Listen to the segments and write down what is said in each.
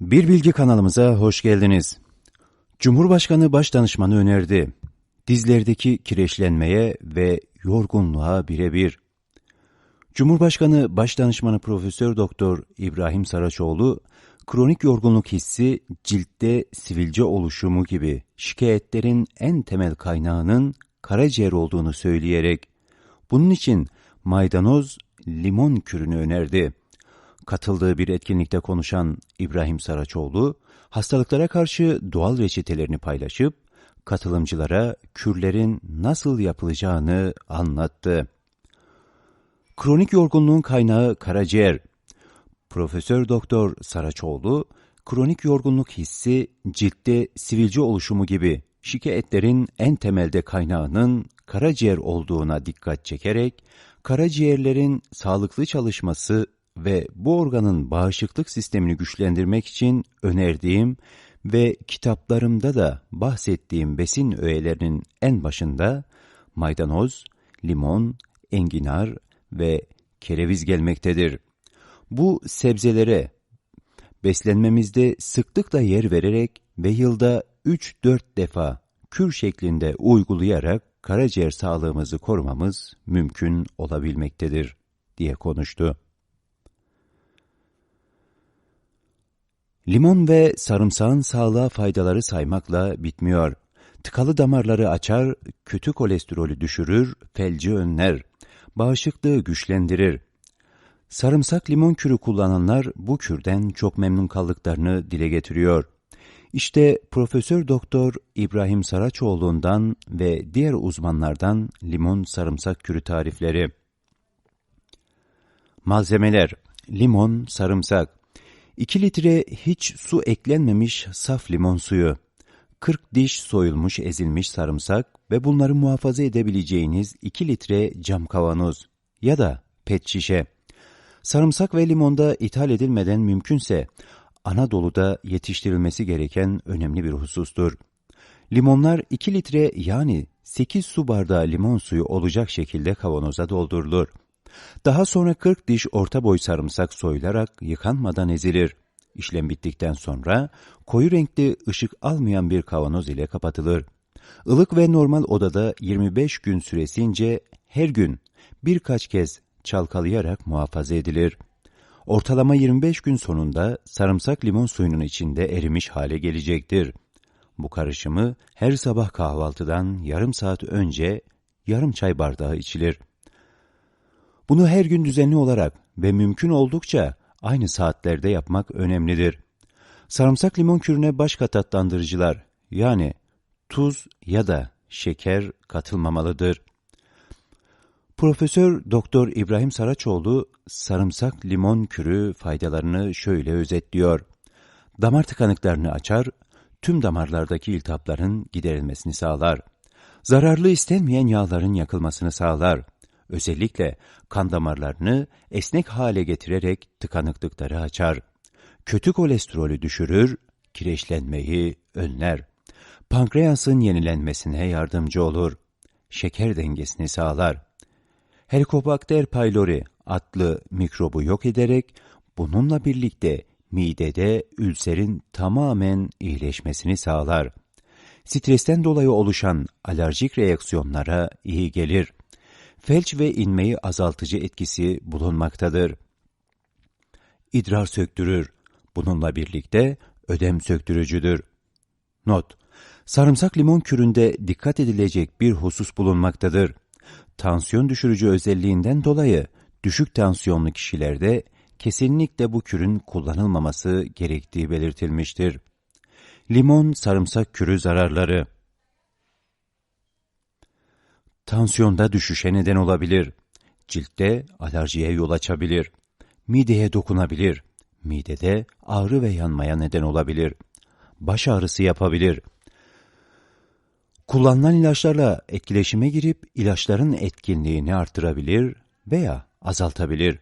Bir Bilgi kanalımıza hoş geldiniz. Cumhurbaşkanı Başdanışmanı önerdi. Dizlerdeki kireçlenmeye ve yorgunluğa birebir. Cumhurbaşkanı Başdanışmanı Profesör Doktor İbrahim Saraçoğlu, kronik yorgunluk hissi ciltte sivilce oluşumu gibi şikayetlerin en temel kaynağının karaciğer olduğunu söyleyerek, bunun için maydanoz, limon kürünü önerdi. Katıldığı bir etkinlikte konuşan İbrahim Saraçoğlu, hastalıklara karşı doğal reçetelerini paylaşıp, katılımcılara kürlerin nasıl yapılacağını anlattı. Kronik yorgunluğun kaynağı karaciğer. Profesör Doktor Saraçoğlu, kronik yorgunluk hissi, ciltte sivilce oluşumu gibi şikayetlerin en temelde kaynağının karaciğer olduğuna dikkat çekerek, karaciğerlerin sağlıklı çalışması ve bu organın bağışıklık sistemini güçlendirmek için önerdiğim ve kitaplarımda da bahsettiğim besin öğelerinin en başında maydanoz, limon, enginar ve kereviz gelmektedir. Bu sebzelere beslenmemizde sıklıkla yer vererek ve yılda 3-4 defa kür şeklinde uygulayarak karaciğer sağlığımızı korumamız mümkün olabilmektedir diye konuştu. Limon ve sarımsağın sağlığa faydaları saymakla bitmiyor. Tıkalı damarları açar, kötü kolesterolü düşürür, felci önler, bağışıklığı güçlendirir. Sarımsak limon kürü kullananlar bu kürden çok memnun kaldıklarını dile getiriyor. İşte Profesör Doktor İbrahim Saraçoğlu'ndan ve diğer uzmanlardan limon sarımsak kürü tarifleri. Malzemeler: limon, sarımsak, 2 litre hiç su eklenmemiş saf limon suyu, 40 diş soyulmuş ezilmiş sarımsak ve bunları muhafaza edebileceğiniz 2 litre cam kavanoz ya da pet şişe. Sarımsak ve limonda ithal edilmeden mümkünse Anadolu'da yetiştirilmesi gereken önemli bir husustur. Limonlar 2 litre yani 8 su bardağı limon suyu olacak şekilde kavanoza doldurulur. Daha sonra 40 diş orta boy sarımsak soyularak yıkanmadan ezilir. İşlem bittikten sonra koyu renkli ışık almayan bir kavanoz ile kapatılır. Ilık ve normal odada 25 gün süresince her gün birkaç kez çalkalayarak muhafaza edilir. Ortalama 25 gün sonunda sarımsak limon suyunun içinde erimiş hale gelecektir. Bu karışımı her sabah kahvaltıdan yarım saat önce yarım çay bardağı içilir. Bunu her gün düzenli olarak ve mümkün oldukça aynı saatlerde yapmak önemlidir. Sarımsak limon kürüne başka tatlandırıcılar yani tuz ya da şeker katılmamalıdır. Profesör Doktor İbrahim Saraçoğlu sarımsak limon kürü faydalarını şöyle özetliyor. Damar tıkanıklarını açar, tüm damarlardaki iltihapların giderilmesini sağlar. Zararlı istenmeyen yağların yakılmasını sağlar özellikle kan damarlarını esnek hale getirerek tıkanıklıkları açar. Kötü kolesterolü düşürür, kireçlenmeyi önler. Pankreasın yenilenmesine yardımcı olur. Şeker dengesini sağlar. Helicobacter pylori adlı mikrobu yok ederek bununla birlikte midede ülserin tamamen iyileşmesini sağlar. Stresten dolayı oluşan alerjik reaksiyonlara iyi gelir felç ve inmeyi azaltıcı etkisi bulunmaktadır. İdrar söktürür. Bununla birlikte ödem söktürücüdür. Not: Sarımsak limon küründe dikkat edilecek bir husus bulunmaktadır. Tansiyon düşürücü özelliğinden dolayı düşük tansiyonlu kişilerde kesinlikle bu kürün kullanılmaması gerektiği belirtilmiştir. Limon sarımsak kürü zararları Tansiyonda düşüşe neden olabilir. Ciltte alerjiye yol açabilir. Mideye dokunabilir. Midede ağrı ve yanmaya neden olabilir. Baş ağrısı yapabilir. Kullanılan ilaçlarla etkileşime girip ilaçların etkinliğini artırabilir veya azaltabilir.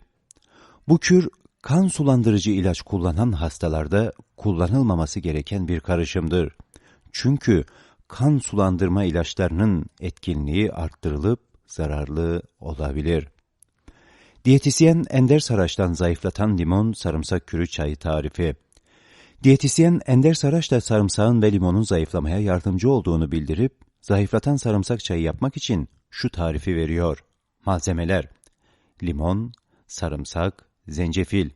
Bu kür kan sulandırıcı ilaç kullanan hastalarda kullanılmaması gereken bir karışımdır. Çünkü kan sulandırma ilaçlarının etkinliği arttırılıp zararlı olabilir. Diyetisyen Ender Saraç'tan zayıflatan limon sarımsak kürü çayı tarifi. Diyetisyen Ender Saraç da sarımsağın ve limonun zayıflamaya yardımcı olduğunu bildirip, zayıflatan sarımsak çayı yapmak için şu tarifi veriyor. Malzemeler Limon, sarımsak, zencefil.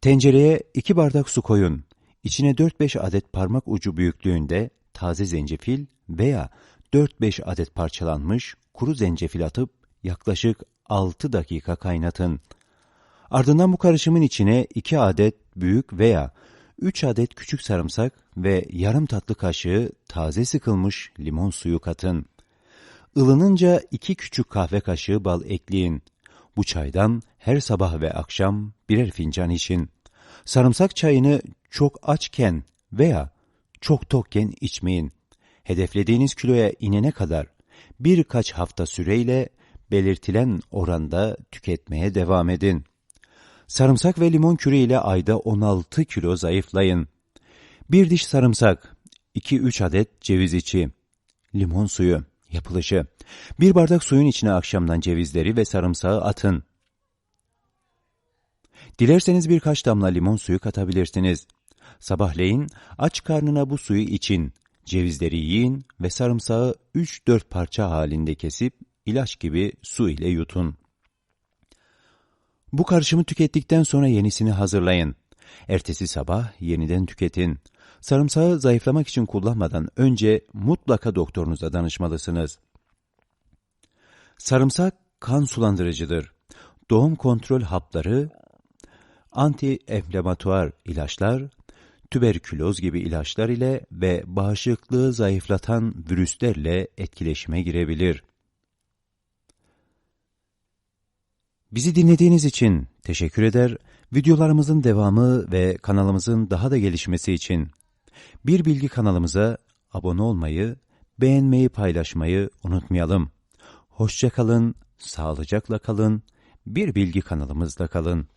Tencereye 2 bardak su koyun. İçine 4-5 adet parmak ucu büyüklüğünde taze zencefil veya 4-5 adet parçalanmış kuru zencefil atıp yaklaşık 6 dakika kaynatın. Ardından bu karışımın içine 2 adet büyük veya 3 adet küçük sarımsak ve yarım tatlı kaşığı taze sıkılmış limon suyu katın. Ilınınca 2 küçük kahve kaşığı bal ekleyin. Bu çaydan her sabah ve akşam birer fincan için. Sarımsak çayını çok açken veya çok tokken içmeyin. Hedeflediğiniz kiloya inene kadar birkaç hafta süreyle belirtilen oranda tüketmeye devam edin. Sarımsak ve limon kürü ile ayda 16 kilo zayıflayın. Bir diş sarımsak, 2-3 adet ceviz içi, limon suyu, yapılışı. Bir bardak suyun içine akşamdan cevizleri ve sarımsağı atın. Dilerseniz birkaç damla limon suyu katabilirsiniz. Sabahleyin aç karnına bu suyu için, cevizleri yiyin ve sarımsağı 3-4 parça halinde kesip ilaç gibi su ile yutun. Bu karışımı tükettikten sonra yenisini hazırlayın. Ertesi sabah yeniden tüketin. Sarımsağı zayıflamak için kullanmadan önce mutlaka doktorunuza danışmalısınız. Sarımsak kan sulandırıcıdır. Doğum kontrol hapları, anti-enflamatuar ilaçlar, tüberküloz gibi ilaçlar ile ve bağışıklığı zayıflatan virüslerle etkileşime girebilir. Bizi dinlediğiniz için teşekkür eder, videolarımızın devamı ve kanalımızın daha da gelişmesi için Bir Bilgi kanalımıza abone olmayı, beğenmeyi, paylaşmayı unutmayalım. Hoşçakalın, sağlıcakla kalın, Bir Bilgi kanalımızda kalın.